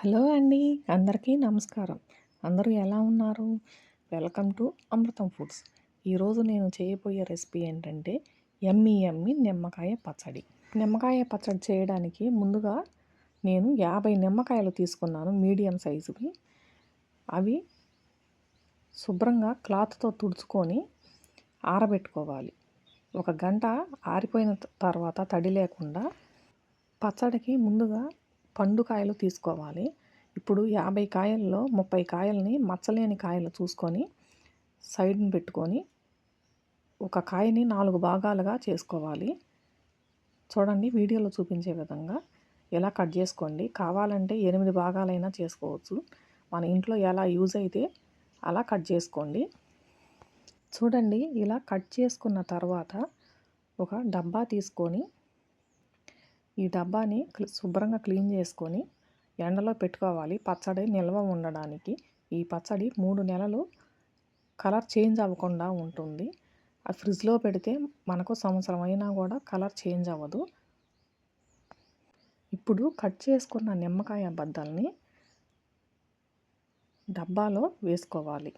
Hello అండి. అందరికీ నమస్కారం. అందరూ ఎలా ఉన్నారు? Welcome to Amrutham foods. ఈరోజు నేను చేయబోయే రెసిపీ ఏంటంటే ఎమ్మి ఎమ్మి నిమ్మకాయ పచ్చడి. నిమ్మకాయ పచ్చడి చేయడానికి ముందుగా నేను యాభై నిమ్మకాయలు తీసుకున్నాను మీడియం సైజువి. అవి శుభ్రంగా క్లాత్తో తుడుచుకొని ఆరబెట్టుకోవాలి. ఒక గంట ఆరిపోయిన తర్వాత తడి లేకుండా పచ్చడికి ముందుగా పండు కాయలు తీసుకోవాలి. ఇప్పుడు యాభై కాయల్లో ముప్పై కాయల్ని మచ్చలేని కాయలు చూసుకొని సైడ్ని పెట్టుకొని ఒక కాయని నాలుగు భాగాలుగా చేసుకోవాలి. చూడండి వీడియోలో చూపించే విధంగా ఎలా కట్ చేసుకోండి. కావాలంటే ఎనిమిది భాగాలైనా చేసుకోవచ్చు. మన ఇంట్లో ఎలా యూజ్ అయితే అలా కట్ చేసుకోండి. చూడండి ఇలా కట్ చేసుకున్న తర్వాత ఒక డబ్బా తీసుకొని ఈ డబ్బాని శుభ్రంగా క్లీన్ చేసుకొని ఎండలో పెట్టుకోవాలి. పచ్చడి నిల్వ ఉండడానికి. ఈ పచ్చడి మూడు నెలలు కలర్ చేంజ్ అవ్వకుండా ఉంటుంది. ఆ ఫ్రిడ్జ్లో పెడితే మనకు సంవత్సరం అయినా కూడా కలర్ చేంజ్ అవ్వదు. ఇప్పుడు కట్ చేసుకున్న నిమ్మకాయ బద్దల్ని డబ్బాలో వేసుకోవాలి.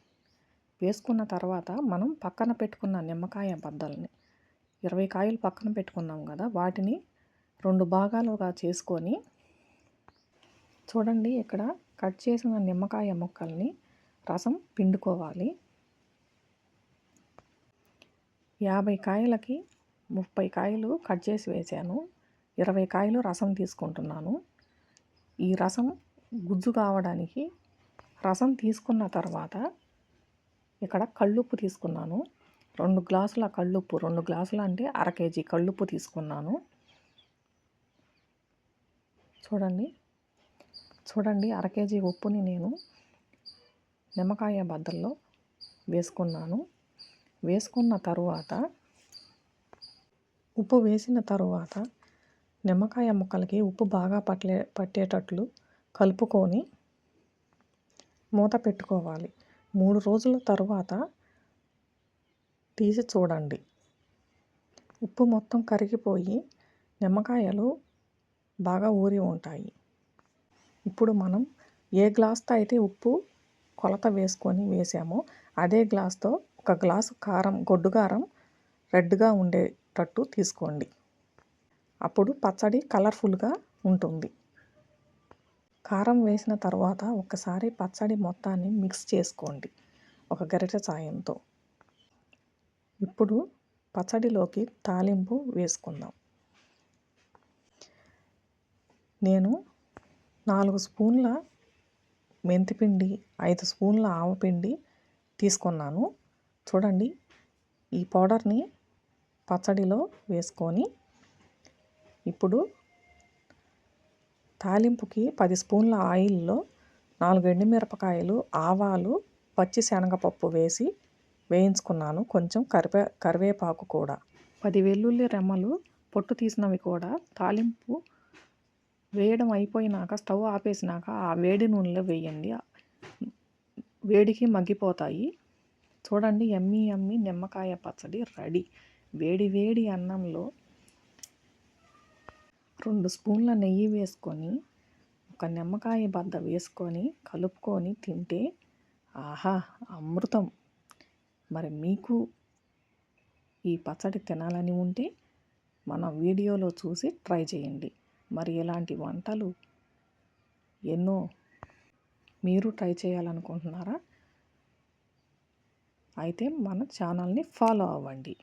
వేసుకున్న తర్వాత మనం పక్కన పెట్టుకున్న నిమ్మకాయ బద్దల్ని ఇరవై కాయలు పక్కన పెట్టుకున్నాం కదా వాటిని రెండు భాగాలుగా చేసుకొని చూడండి ఇక్కడ కట్ చేసిన నిమ్మకాయ ముక్కల్ని రసం పిండుకోవాలి. యాభై కాయలకి ముప్పై కాయలు కట్ చేసి వేసాను ఇరవై కాయలు రసం తీసుకుంటున్నాను. ఈ రసం గుజ్జు కావడానికి రసం తీసుకున్న తర్వాత ఇక్కడ కళ్ళుప్పు తీసుకున్నాను. రెండు గ్లాసుల కళ్ళుప్పు రెండు గ్లాసులు అంటే అర కేజీ కళ్ళుప్పు తీసుకున్నాను. చూడండి. చూడండి అర కేజీ ఉప్పుని నేను నిమ్మకాయ బద్దల్లో వేసుకున్నాను. వేసుకున్న తరువాత ఉప్పు వేసిన తరువాత నిమ్మకాయ ముక్కలకి ఉప్పు బాగా పట్లే పట్టేటట్లు కలుపుకొని మూత పెట్టుకోవాలి. మూడు రోజుల తరువాత తీసి చూడండి. ఉప్పు మొత్తం కరిగిపోయి నిమ్మకాయలు బాగా ఊరి ఉంటాయి. ఇప్పుడు మనం ఏ గ్లాస్తో అయితే ఉప్పు కొలత వేసుకొని వేసామో అదే గ్లాస్తో ఒక గ్లాసు కారం గొడ్డు కారం రెడ్గా ఉండేటట్టు తీసుకోండి. అప్పుడు పచ్చడి కలర్ఫుల్గా ఉంటుంది. కారం వేసిన తర్వాత ఒకసారి పచ్చడి మొత్తాన్ని మిక్స్ చేసుకోండి ఒక గరిటె సాయంతో. ఇప్పుడు పచ్చడిలోకి తాలింపు వేసుకుందాం. నేను నాలుగు స్పూన్ల మెంతిపిండి ఐదు స్పూన్ల ఆవపిండి తీసుకున్నాను. చూడండి ఈ పౌడర్ని పచ్చడిలో వేసుకొని ఇప్పుడు తాలింపుకి పది స్పూన్ల ఆయిల్లో నాలుగు ఎండుమిరపకాయలు ఆవాలు పచ్చి శనగపప్పు వేసి వేయించుకున్నాను. కొంచెం కరివే కరివేపాకు కూడా. పది వెల్లుల్లి రెమ్మలు పొట్టు తీసినవి కూడా. తాలింపు వేయడం అయిపోయినాక స్టవ్ ఆపేసినాక ఆ వేడి నూనెలో వేయండి. వేడికి మగ్గిపోతాయి. చూడండి ఎమ్మి ఎమ్మి నిమ్మకాయ పచ్చడి రెడీ. వేడి వేడి అన్నంలో రెండు స్పూన్ల నెయ్యి వేసుకొని ఒక నిమ్మకాయ బద్ద వేసుకొని కలుపుకొని తింటే ఆహా అమృతం. మరి మీకు ఈ పచ్చడి తినాలని ఉంటే మన వీడియోలో చూసి ట్రై చేయండి. మరి ఇలాంటి వంటలు ఎన్నో మీరు ట్రై చేయాలనుకుంటున్నారా? అయితే మన ఛానల్ని ఫాలో అవ్వండి.